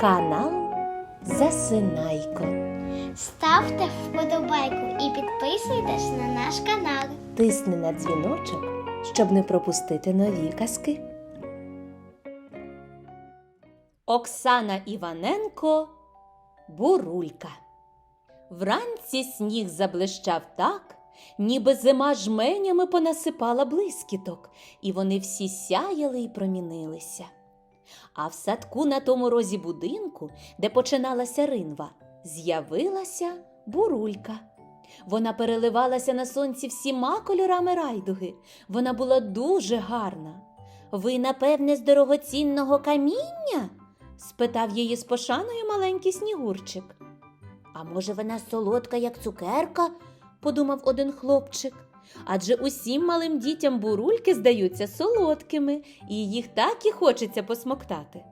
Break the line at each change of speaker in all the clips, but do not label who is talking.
Канал Засинайко.
Ставте вподобайку і підписуйтесь на наш канал.
Тисни на дзвіночок, щоб не пропустити нові казки. Оксана Іваненко Бурулька. Вранці сніг заблищав так, ніби зима жменями понасипала блискіток, і вони всі сяяли і промінилися. А в садку на тому розі будинку, де починалася ринва, з'явилася бурулька. Вона переливалася на сонці всіма кольорами райдуги. Вона була дуже гарна. Ви, напевне, з дорогоцінного каміння? спитав її з пошаною маленький снігурчик. А може, вона солодка, як цукерка? подумав один хлопчик. Адже усім малим дітям бурульки здаються солодкими, і їх так і хочеться посмоктати.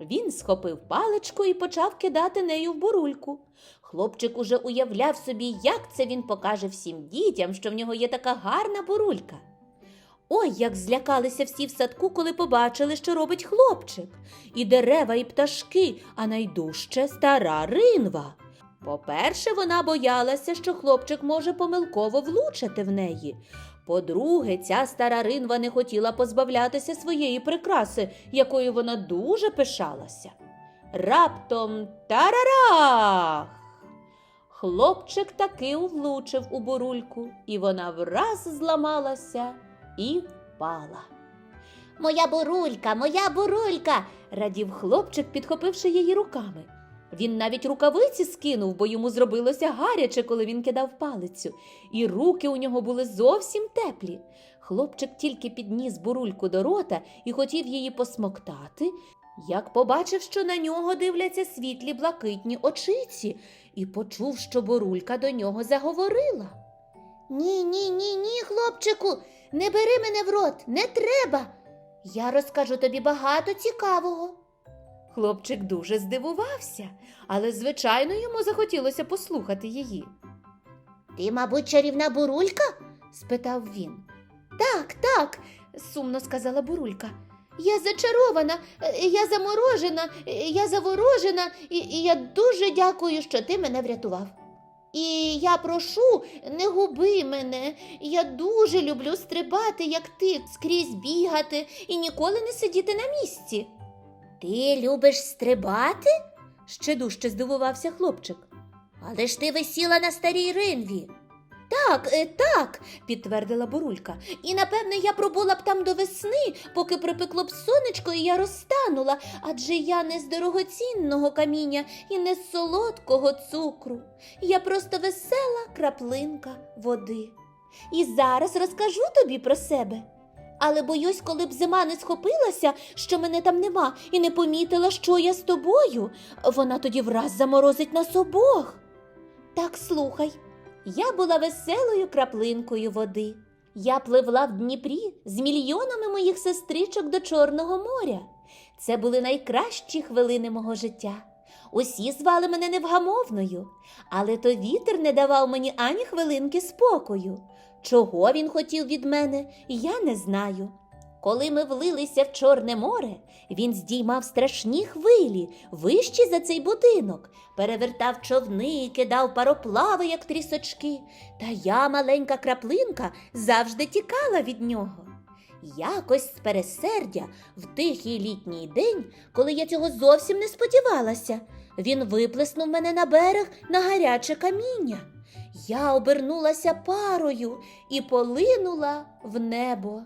Він схопив паличку і почав кидати нею в бурульку. Хлопчик уже уявляв собі, як це він покаже всім дітям, що в нього є така гарна бурулька. Ой, як злякалися всі в садку, коли побачили, що робить хлопчик. І дерева, і пташки, а найдужче стара ринва. По-перше, вона боялася, що хлопчик може помилково влучити в неї. По-друге, ця стара ринва не хотіла позбавлятися своєї прикраси, якою вона дуже пишалася. Раптом тарарах! Хлопчик таки влучив у бурульку, і вона враз зламалася і впала. Моя бурулька, моя бурулька, радів хлопчик, підхопивши її руками. Він навіть рукавиці скинув, бо йому зробилося гаряче, коли він кидав палицю, і руки у нього були зовсім теплі. Хлопчик тільки підніс бурульку до рота і хотів її посмоктати, як побачив, що на нього дивляться світлі блакитні очиці, і почув, що бурулька до нього заговорила. Ні, ні, ні, ні, хлопчику, не бери мене в рот, не треба. Я розкажу тобі багато цікавого. Хлопчик дуже здивувався, але, звичайно, йому захотілося послухати її. Ти, мабуть, чарівна бурулька? спитав він. Так, так, сумно сказала бурулька. Я зачарована, я заморожена, я заворожена, і, і я дуже дякую, що ти мене врятував. І я прошу, не губи мене. Я дуже люблю стрибати, як ти, скрізь бігати і ніколи не сидіти на місці. Ти любиш стрибати? ще дужче здивувався хлопчик. Але ж ти висіла на старій ринві. Так, е, так, підтвердила бурулька. І напевне я пробула б там до весни, поки припекло б сонечко, і я розтанула, адже я не з дорогоцінного каміння і не з солодкого цукру. Я просто весела краплинка води. І зараз розкажу тобі про себе. Але боюсь, коли б зима не схопилася, що мене там нема, і не помітила, що я з тобою, вона тоді враз заморозить нас обох. Так слухай, я була веселою краплинкою води. Я пливла в Дніпрі з мільйонами моїх сестричок до Чорного моря. Це були найкращі хвилини мого життя. Усі звали мене невгамовною, але то вітер не давав мені ані хвилинки спокою. Чого він хотів від мене, я не знаю. Коли ми влилися в Чорне море, він здіймав страшні хвилі, вищі за цей будинок, перевертав човни, кидав пароплави, як трісочки, та я, маленька краплинка, завжди тікала від нього. Якось з пересердя, в тихий літній день, коли я цього зовсім не сподівалася, він виплеснув мене на берег на гаряче каміння. Я обернулася парою і полинула в небо.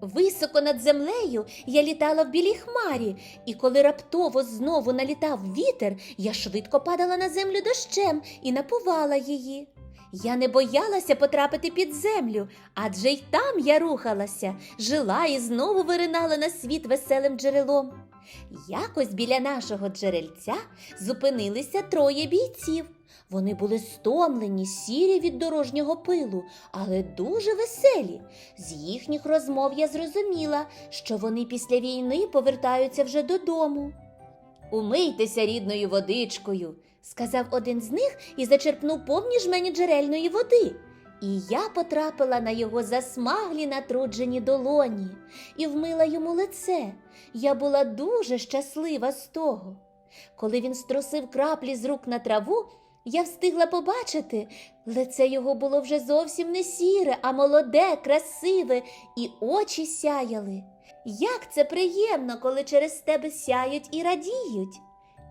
Високо над землею я літала в білій хмарі, і коли раптово знову налітав вітер, я швидко падала на землю дощем і напувала її. Я не боялася потрапити під землю, адже й там я рухалася, жила і знову виринала на світ веселим джерелом. Якось біля нашого джерельця зупинилися троє бійців. Вони були стомлені, сірі від дорожнього пилу, але дуже веселі. З їхніх розмов я зрозуміла, що вони після війни повертаються вже додому. Умийтеся рідною водичкою, сказав один з них і зачерпнув повні жмені джерельної води. І я потрапила на його засмаглі натруджені долоні і вмила йому лице. Я була дуже щаслива з того. Коли він струсив краплі з рук на траву, я встигла побачити, лице його було вже зовсім не сіре, а молоде, красиве, і очі сяяли. Як це приємно, коли через тебе сяють і радіють.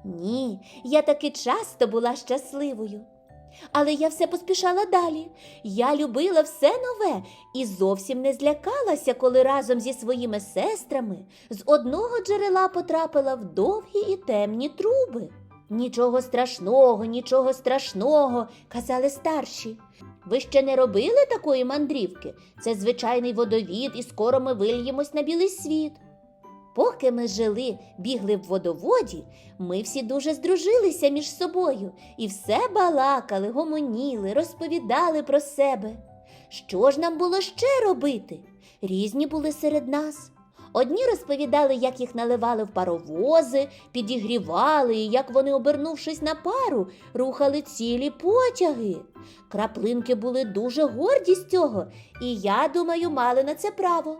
Ні, я таки часто була щасливою. Але я все поспішала далі. Я любила все нове і зовсім не злякалася, коли разом зі своїми сестрами з одного джерела потрапила в довгі і темні труби. Нічого страшного, нічого страшного, казали старші. Ви ще не робили такої мандрівки? Це звичайний водовід, і скоро ми вильємось на білий світ. Поки ми жили, бігли в водоводі, ми всі дуже здружилися між собою і все балакали, гомоніли, розповідали про себе. Що ж нам було ще робити? Різні були серед нас. Одні розповідали, як їх наливали в паровози, підігрівали, і як вони, обернувшись на пару, рухали цілі потяги. Краплинки були дуже горді з цього, і я думаю, мали на це право.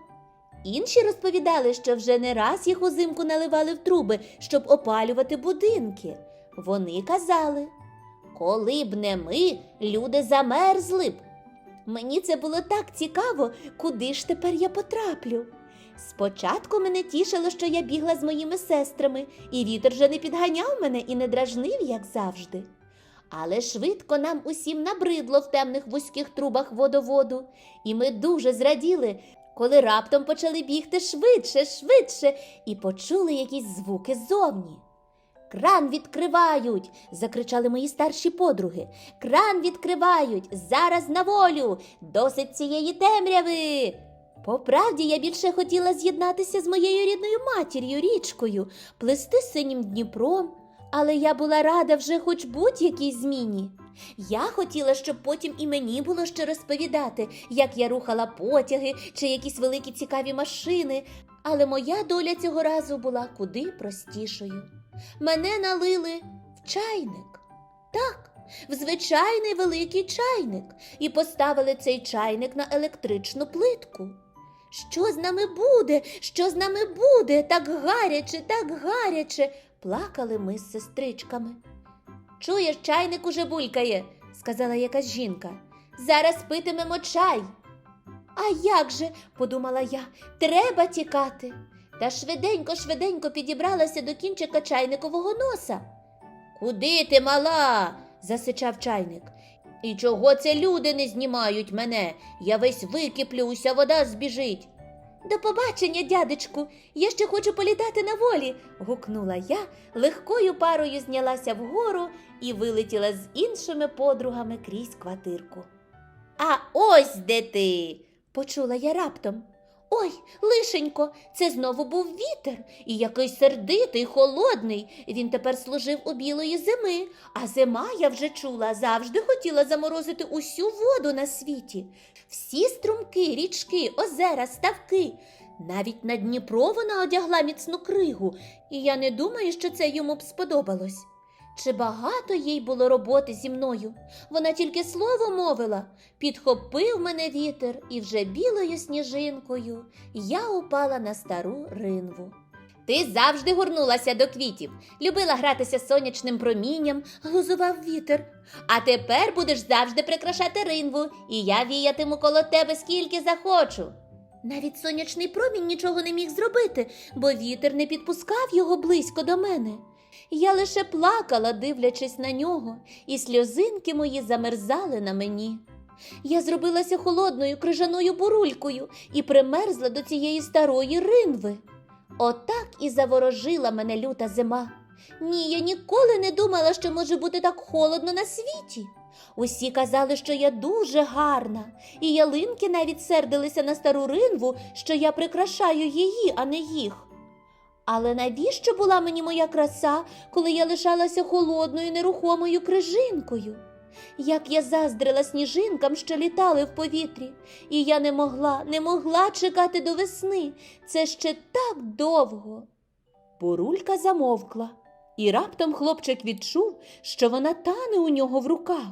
Інші розповідали, що вже не раз їх узимку наливали в труби, щоб опалювати будинки. Вони казали, коли б не ми, люди замерзли б. Мені це було так цікаво, куди ж тепер я потраплю. Спочатку мене тішило, що я бігла з моїми сестрами, і вітер вже не підганяв мене і не дражнив, як завжди. Але швидко нам усім набридло в темних вузьких трубах водоводу, і ми дуже зраділи, коли раптом почали бігти швидше, швидше, і почули якісь звуки ззовні. Кран відкривають, закричали мої старші подруги. Кран відкривають, зараз на волю, досить цієї темряви. По правді я більше хотіла з'єднатися з моєю рідною матір'ю річкою, плести синім Дніпром, але я була рада вже хоч будь-якій зміні. Я хотіла, щоб потім і мені було що розповідати, як я рухала потяги чи якісь великі цікаві машини, але моя доля цього разу була куди простішою. Мене налили в чайник. Так, в звичайний великий чайник, і поставили цей чайник на електричну плитку. Що з нами буде? Що з нами буде? Так гаряче, так гаряче, плакали ми з сестричками. Чуєш, чайник уже булькає, сказала якась жінка. Зараз питимемо чай. А як же, подумала я, треба тікати. Та швиденько, швиденько підібралася до кінчика чайникового носа. Куди ти, мала? засичав чайник. І чого це люди не знімають мене? Я весь википлю, уся вода збіжить. До побачення, дядечку, я ще хочу політати на волі. гукнула я, легкою парою знялася вгору і вилетіла з іншими подругами крізь квартирку. А ось де ти. почула я раптом. Ой, лишенько, це знову був вітер, і якийсь сердитий, холодний. Він тепер служив у білої зими, а зима, я вже чула, завжди хотіла заморозити усю воду на світі. Всі струмки, річки, озера, ставки. Навіть на Дніпро вона одягла міцну кригу, і я не думаю, що це йому б сподобалось. Чи багато їй було роботи зі мною? Вона тільки слово мовила, підхопив мене вітер, і вже білою сніжинкою я упала на стару ринву. Ти завжди горнулася до квітів, любила гратися сонячним промінням, глузував вітер. А тепер будеш завжди прикрашати ринву, і я віятиму коло тебе скільки захочу. Навіть сонячний промінь нічого не міг зробити, бо вітер не підпускав його близько до мене. Я лише плакала, дивлячись на нього, і сльозинки мої замерзали на мені. Я зробилася холодною крижаною бурулькою і примерзла до цієї старої ринви. Отак і заворожила мене люта зима. Ні, я ніколи не думала, що може бути так холодно на світі. Усі казали, що я дуже гарна, і ялинки навіть сердилися на стару ринву, що я прикрашаю її, а не їх. Але навіщо була мені моя краса, коли я лишалася холодною нерухомою крижинкою? Як я заздрила сніжинкам, що літали в повітрі, і я не могла, не могла чекати до весни. Це ще так довго. Бурулька замовкла, і раптом хлопчик відчув, що вона тане у нього в руках.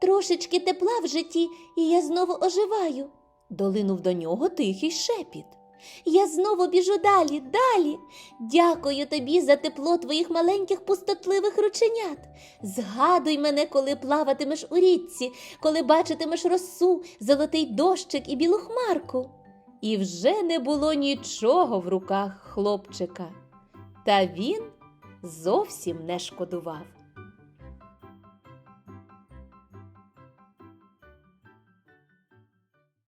Трошечки тепла в житті, і я знову оживаю. Долинув до нього тихий шепіт. Я знову біжу далі, далі. Дякую тобі за тепло твоїх маленьких пустотливих рученят. Згадуй мене, коли плаватимеш у річці, коли бачитимеш росу, золотий дощик і білу хмарку. І вже не було нічого в руках хлопчика. Та він зовсім не шкодував.